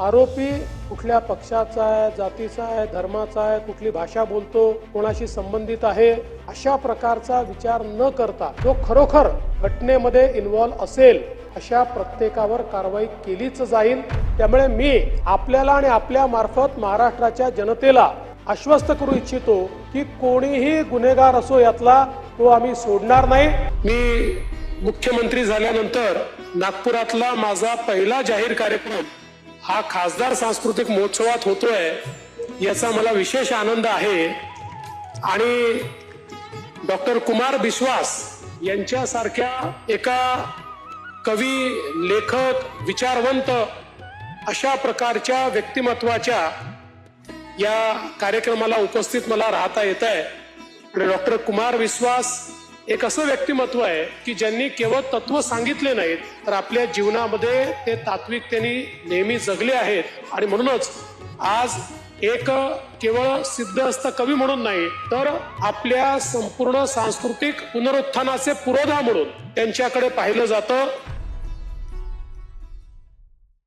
आरोपी कुठल्या पक्षाचा आहे जातीचा आहे धर्माचा आहे कुठली भाषा बोलतो कोणाशी संबंधित आहे अशा प्रकारचा विचार न करता जो खरोखर घटनेमध्ये इन्व्हॉल्व असेल अशा प्रत्येकावर कारवाई केलीच जाईल. त्यामुळे मी आपल्याला आणि आपल्या मार्फत महाराष्ट्राच्या जनतेला आश्वस्त करू इच्छितो की कोणीही गुन्हेगार असो यातला तो आम्ही सोडणार नाही. मी मुख्यमंत्री झाल्यानंतर नागपुरातला माझा पहिला जाहीर कार्यक्रम हा खासदार सांस्कृतिक महोत्सवात होतोय याचा मला विशेष आनंद आहे. आणि डॉक्टर कुमार बिश्वास यांच्यासारख्या एका कवी लेखक विचारवंत अशा प्रकारच्या व्यक्तिमत्वाच्या या कार्यक्रमाला उपस्थित मला राहता येत आहे डॉक्टर कुमार विश्वास एक असं व्यक्तिमत्व आहे की ज्यांनी केवळ तत्व सांगितले नाहीत तर आपल्या जीवनामध्ये ते तात्विक त्यांनी नेहमी जगले आहेत. आणि म्हणूनच आज एक केवळ सिद्ध असता कवी म्हणून नाही तर आपल्या संपूर्ण सांस्कृतिक पुनरुत्थानाचे पुरोधा म्हणून त्यांच्याकडे पाहिलं जातं.